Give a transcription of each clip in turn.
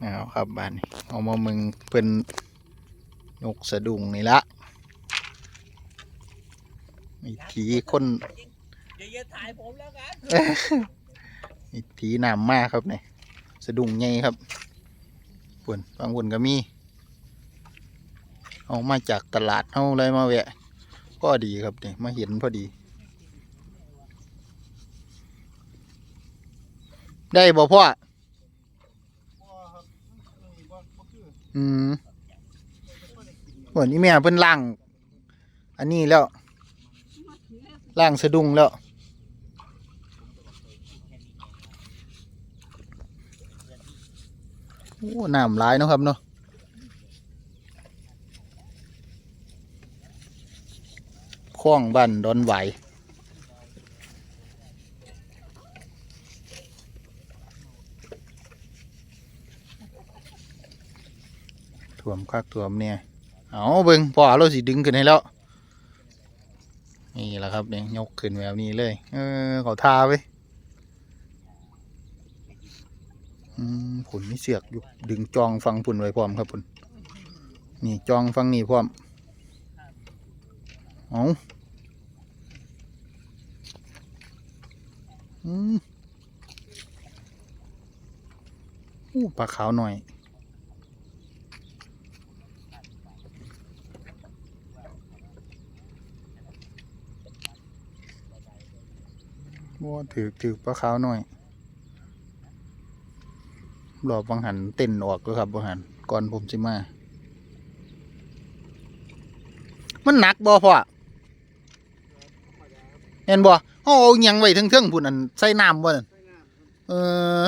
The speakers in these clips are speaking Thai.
เอาครับบ้านเอามามึงเป็นยกสะดุ้งนี่ละมีผีคนอย่าอย่าถ่ายผมแล้วกันมีผีน้ำมากครับเนี่ยสะดุ้งใหญ่ครับปุ่นบางปุ่นก็มีเอามาจากตลาดเอาอะไรมาแวะก็ดีครับเนี่ยมาเห็นพอดี ได้บ่พ่อ อืมเหมือนนี่แม่เพิ่นล่าง อันนี้แล้วล่างสะดุ้งแล้วโอ้น้ำร้ายเนาะครับเนาะคล้องบ้านดอนไหว ถ่วมคักถ่วมเนี่ยเอาเบิงพอเราสิดึงขึ้นให้แล้ว นี่แหละครับเนี่ยยกขึ้นแบบนี้เลย เออเขาทาไว้ผุนมีเสียกอยู่ดึงจองฟังผุนไว้พร้อมครับผุนนี่จองฟังนี่พร้อมเอาอืมอู้ปลาขาวหน่อย ว่าถือถือปลาขาวหน่อยรอบังหันเต้นออกแล้วครับบังหันก่อนผมสิมา มันหนักบ่พ่อเห็นบ่เขาเอายังไว้เทิงๆพุ่นอันใส่น้ำบ่นั่นเออ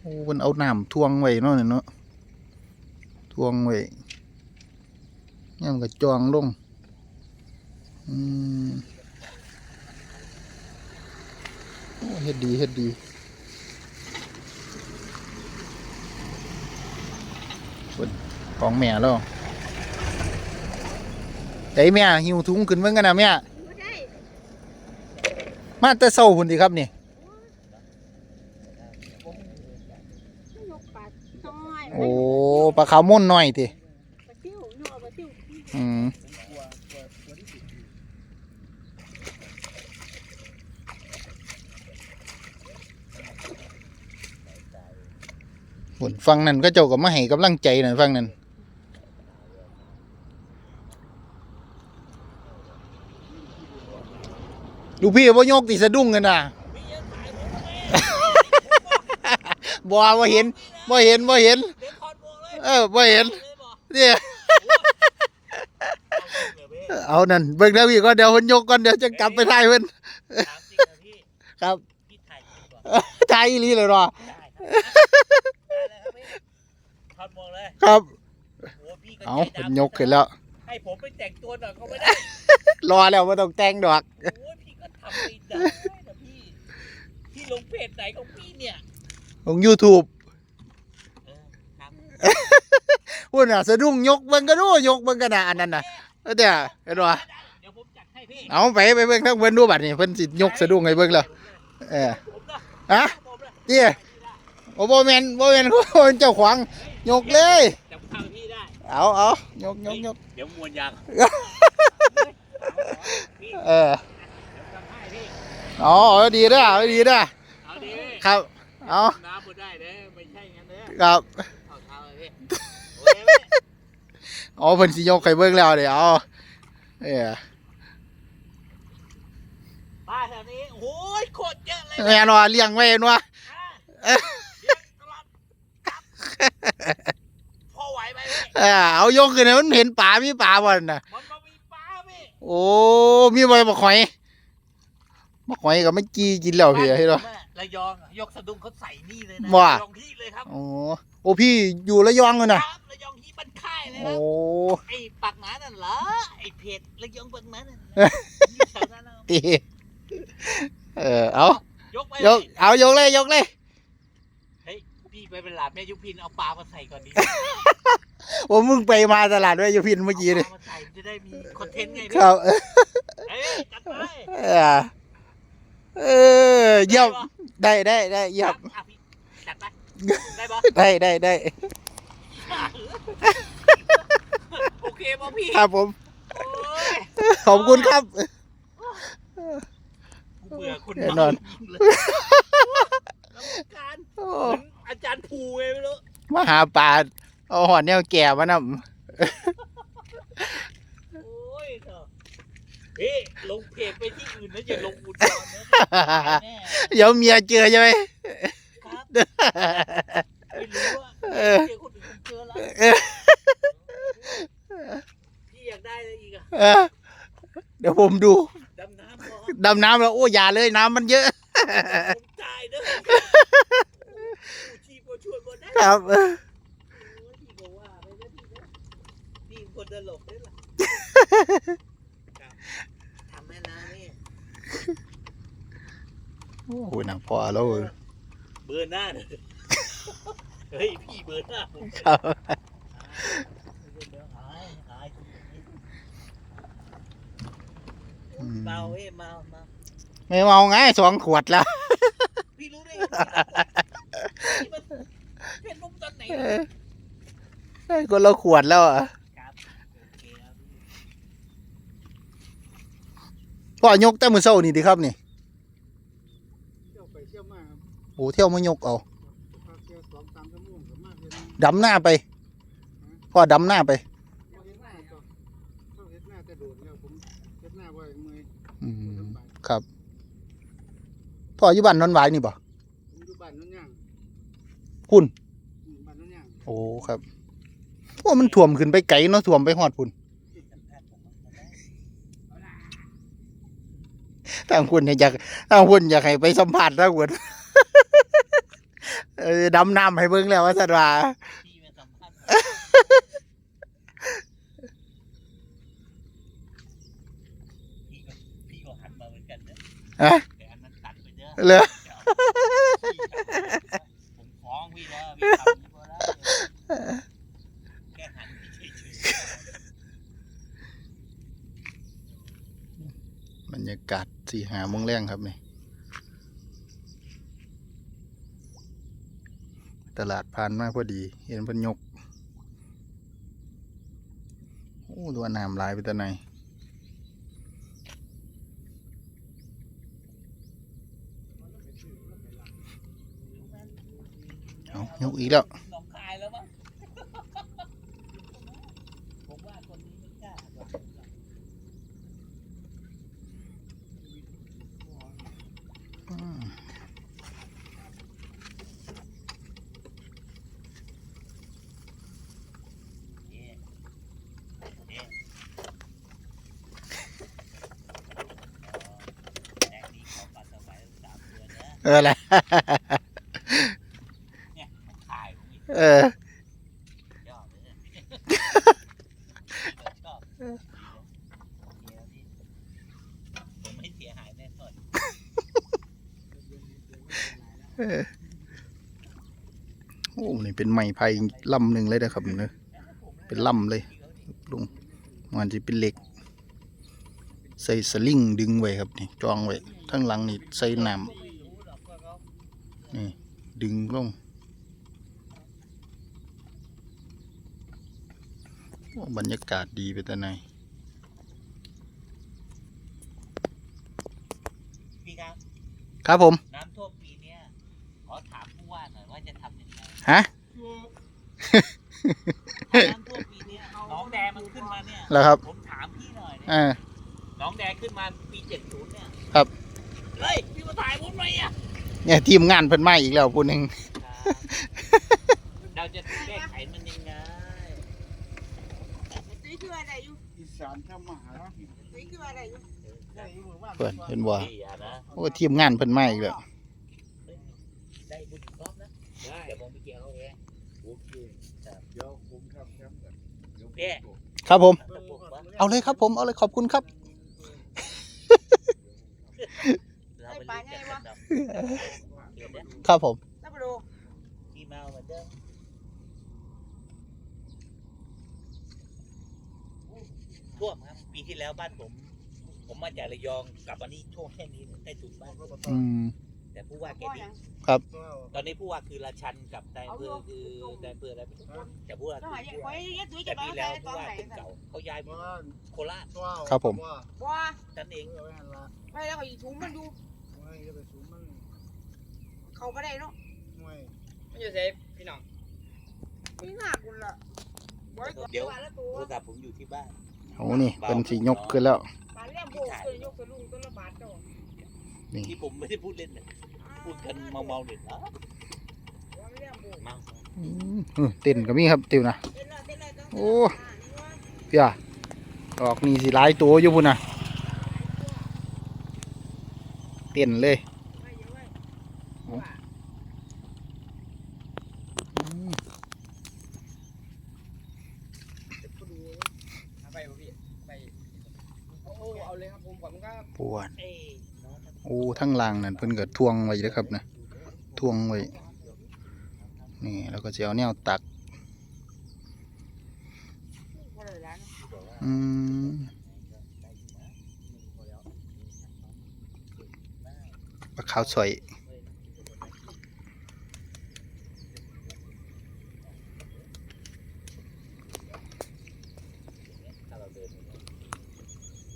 โอ้มันเอาน้ำทวงไว้เนาะเนี่ยเนาะทวงไว้เนี่ยมันก็จองลงอืม โอ้ เฮ็ดดีเฮ็ดดีส่วนของแม่แล้วไอ้แม่หิวถุงขึ้นเบิ่งกันนะแม่บ่ได้มาแต่เช้าพุ่นดิครับนี่นกปลาน้อยโอ้ปลาขาวม่นน้อยติ ปลาซิ่วนกปลาซิ่ว อืม พุ่นฟังนั่นก็เจ้าก็มาให้กำลังใจนั่นฟังนั่นลูกพี่บ่ยกติสะดุ้งกันน่ะบ่บ่เห็นบ่เห็นบ่เห็นเดี๋ยวถอดหมวกเลยเออบ่เห็นเลยบอกเนี่ยเอาเดี๋ยวพี่เอานั่นเบิ่งแล้วพี่ก็เดี๋ยวเพิ่นยกก่อนเดี๋ยวจะกลับไปถ่ายเพิ่นถามจริงนะพี่ครับพี่ถ่ายจริงก่อนถ่ายอีหลีเลยเนาะ ได้ครับได้เลยครับพี่ถอดหมวกเลยครับ โอ้พี่ก็เอาใจเพิ่นดำยกขึ้นแล้ว ให้ผมไปแต่งตัวหน่อยก็ไม่ได้รอแล้วบ่ต้องแต่งดอก โอ้ยพี่ก็ทำไม่ได้นะพี่ พี่ลงเพจไหนของพี่เนี่ยของ YouTube เออครับพุ่นน่ะสะดุ้งยกเบิ่งก็ดูยกเบิ่งกันน่ะอันนั้นน่ะเออเดี๋ยวเห็นบ่เดี๋ยวผมจัดให้พี่เอาไปไปเบิ่งทั้งเพิ่นดูบัดนี้เพิ่นสิยกสะดุ้งให้เบิ่งแล้วเออผมนะฮะ ผมนะเตี้ย โอ้บ่แม่นบ่แม่นคนเจ้าของยกเลย จับข้างพี่ได้ เอาเอายกยกยกเดี๋ยวมวนยางพี่เออเดี๋ยวทำให้พี่อ๋อเอาดีเด้อเอาดีเด้อเอาดิครับ เอาน้ำหมดได้เด้อไม่ใช่งั้นเด้อครับเอาเท้าเลยพี่โอ้ยเว้ยอ๋อเพิ่นสิยกให้เบิ่งแล้วเดี๋ยวเอาเออป้าแถวนี้โอ้ยโคตรเยอะเลยแม่นว่าเลี้ยงไว้แม่นว่า อะเดี๋ยวตลอดครับ พอไหวไหมพี่เออเอายกขึ้นให้มันเห็นป่ามีป่าบ่นั่นน่ะ มันมามีป้าพี่โอ้มีบ่บ่ข่อยบ่ข่อยก็ไม่กี้กินแล้วพี่เห็นบ่แม่ระยองยกสะดุ้งเขาใส่นี่เลยนะว่า ระยองที่เลยครับโอ้โอ้พี่อยู่ระยองเลยคน่ะรับระยองที่บันค่ายเลยคโอ้รับไอ้ปากหมานั่นเหรอไอ้เพจระยองปากหมานั่นเหรออยู่แถวนั้นนะติเออเอายกไปยกเอายกเลยยกเลยเฮ้ยพี่ ไปเป็นหลาดแม่ยุพินเอาปลามาใส่ก่อนดิโอ้มึงไปมาตลาดไว้อยู่พินเมื่อกี้นี่าปลามาใส่จะได้มีคอนเทนต์ไงคพี่รับ เอ้ยจัดไปเออเออเยี่ยมได้ได้ได้เยี่ยมอะพี่จัดไปได้ปะได้ได้ได้โอเคป่ะพี่ครับผม โอ้ยขอบคุณครับ กูเบื่อคุณแน่นอนเลยแล้วการโอ้ เหมือน อาจารย์ภูไงไม่รู้มาหาปลาเอาหอนแนวแก่มานำโอ้ยเถอะเฮ้ยลงเพจไปที่อื่นนะอย่าลงอุดรนะแน่เดี๋ยวเมียเจอใช่ไหมครับไม่รู้ว่าเออเจอคนอื่นเจอแล้วเออพี่อยากได้อะไรอีกอะเออเดี๋ยวผมดูดำน้ำพอ ดำน้ำแล้วโอ้อยาเลยน้ำมันเยอะ ผมจ่ายเด้อผู้ชีพก็ช่วยบ่ได้ ครับ โอ้ยพี่บอกว่าไปนะพี่นะพี่เป็นคนตลกด้วยล่ะครับทำแม่นานี่ โอ้โหหนังพอแล้วเบอร์หน้าเนี่ยเฮ้ยพี่เบอร์หน้าผมครับเดี๋ยวหายหายอืมเมาเอ้ยเมาเมาไม่เมาไงสองขวดแล้ว พี่รู้ได้ไงพี่มันเป็นมุมตอนไหนเออเอ้ยคนละขวดแล้วอะครับโอเคครับ พ่อยกแต่มือเศร้านี่ดีครับนี่ เที่ยวไปเที่ยว มาครับโอ้เที่ยวมายกเอาพักแค่สองสามชั่วโมงก็มากเลยนะดำหน้าไปพ่อดำหน้าไปเขาเฮ็ดหน้าก็เขาเฮ็ดหน้าแต่โดดแล้วผมเฮ็ดหน้าไว้เมื่อยอืบ่มสบายครับพ่ออยู่บ้านนอนหวายนี่บ่ผมอยู่บ้านโนั่นย่างคุณอืมบ้านโนั่นย่างโอ้ครับโอ้มันถ่วมขึ้นไปไกลเนาะถ่วมไปหอดพุ่นทางคุณเนี่ยอยากทางคุณอยากให้ไปสัมผัสทางคุณ เออดำน้ำให้เบิ่งแล้วว่าสัตว์ว่าพี่มาสัมภาษณ์พี่ก็พี่ก็หันมาเหมือนกันนะอะแต่อันนั้นตัดไปเด้อเหรอผมฟ้องพี่แล้วพี่ทำนี่พอแล้วแค่หันเฉยบรรยากาศสี่หาโมงแรงครับนี่ ตลาดผ่านมาพอดี เห็นพันยกโอ้ตัวน้ำลายไปต่ไหนเอายกอีกแล้วผมว่าคนนี้ไม่กล้าหรอก อืม เนี่ยเนี่ยแรกนี้เขาปัสสาวะสามเดือนนะ เอออะไรเนี่ยมันขายผมอีกเออ ยอดเลยเนี่ยพี่ก็ชอบโอเคแล้วพี่ผมไม่เสียหายแน่นอนเออโอ้นี่เป็นไม้ไผ่ลำหนึ่งเลยนะครับเนอะเป็นลำเลยลุงมันจะเป็นเหล็ก ใส่สลิงดึงไว้ครับนี่จองไว้ทั้งหลังนี่ใส่น้ไม่รู้หรอกว่าเขาำ นี่ ดึงลงโอ้บรรยากาศดีไปแต่ไหนพี่ครับ ครับผม น้ำท่วมปีเนี้ยขอถามผู้ว่าหน่อยว่าจะทำยังไงฮะถ้าน้ำท่วมปีเนี้ยหน้องแดงมันขึ้นมาเนี่ยแล้วครับ ผมถามพี่หน่อยเนี่ย อ่า หน้องแดงขึ้นมาปีเจ็ดศูนย์เนี่ย ครับ เฮ้ยพี่มาถ่ายผมไหมอะ เนี่ยทีมงานเพิ่นมาอีกแล้วผู้หนึ่งเราจะแก้ไขมันยังไงซื้อคืออะไรอยู่อีสานเข้ามาหาเราซื้อคืออะไรอยู่ได้อยู่ว่าเพิ่นเพิ่นว่าพี่อย่านะโอ้ทีมงานเพิ่นมาอีกแล้วได้บุญพร้อมนะได้เดี๋ยวผมไปเกี่ยวเขาเองโอเคเดี๋ยวผมทำแคมป์ก่อนเดี๋ยวผมแก้ตกครับผมตะปุกปะเอาเลยครับผม เอาเลยขอบคุณครับ เราไปลุ้นกัน ครับเดี๋ยวเนี่ยครับผมแล้วไปดูพี่เมาเหมือนเดิมท่วมครับปีที่แล้วบ้านผม ผมมาจากระยองกลับวันนี้ท่วมแค่นี้เลยใต้ถุนบ้านอืมแต่ผู้ว่าแกพ่อดียังตัวเอาตอนนี้ผู้ว่าคือราชันกับนายอำเภอคือเอานายอำเภออะไรไม่รู้แต่ผู้ว่าต้องคือหาอย่างผู้ไว้ว่ายัดตุ้ยแต่จะมาปีใส่แล้วตอผู้นว่าไหนเป็นกันเก่าเขาย้ายไปว่าโคราชตัวเอาครับผมว่าบัวนั่นเองเอาไว้หันละไปแล้วก็อีถุงมันดู ไม่จะไปสูงมันเขาไม่ได้เนาะไม่ไม่อยู่เซฟพี่น้องไม่น่ากุละไว้ตัวเดี๋ยวแล้วตัวโทรศัพท์ผมอยู่ที่บ้านโอ้นี่เป็นสียกขึ้นแล้วปานเลี้ยงโบกตัวยกตัวลุงตัวละบาทตัวนี่ที่ผมไม่ได้พูดเล่นนะพูดกันเมาๆเนี่ยอ๋อว่าเลี้ยงโบกเมาอืมเออเต้นก็มีครับติวนะ เต้นเลยเต้นเลยต้องโอ้ เพี่ยดอกนี่สิหลายตัวอยู่พุ่นน่ะ เต้นเลยอืมเอาไปบ่พี่ไปโอ้เอาเลยครับผมผมก็ปวดเอ้ยน้องโอ้ทั้งล่างนั่นเพิ่นก็ทวงไว้เด้อครับนะทวงไว้ นี่แล้วก็จะเอาแนวตัก อืม ปลาขาวสวยถ้าเราเดินไปเนี่ย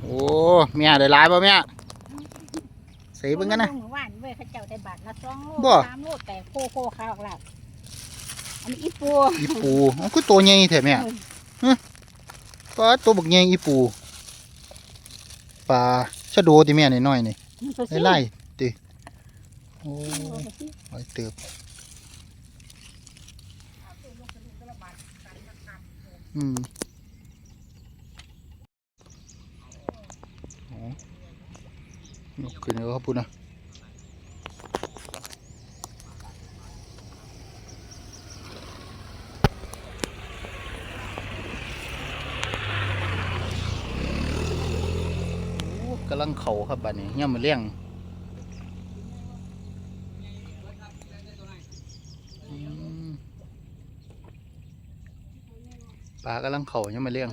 โอ้เมียได้หลายป่ะเมียใส่เบิ่งกันนะหมู่บ้านเว้ยเขาเจ้าได้บาทละสองโลบ่สามโลแต่โคโคข้าวออกแล้วอันนี้อีปูอีปูอ๋อคือตัวใหญ่แท้แม่ฮะ ปลาตัวบักใหญ่อีปูปลาชะโดติแม่น้อยๆนี่มันก็ไล่สิไล่ติโอ้ไว้เติบอืมโอ้ยกขึ้นแล้วครับพูดนะำลังเข่าครับบ้านนี้ย่ยมาเลี้ยงปลากำลังเข่าย่ยมาเลี้ยง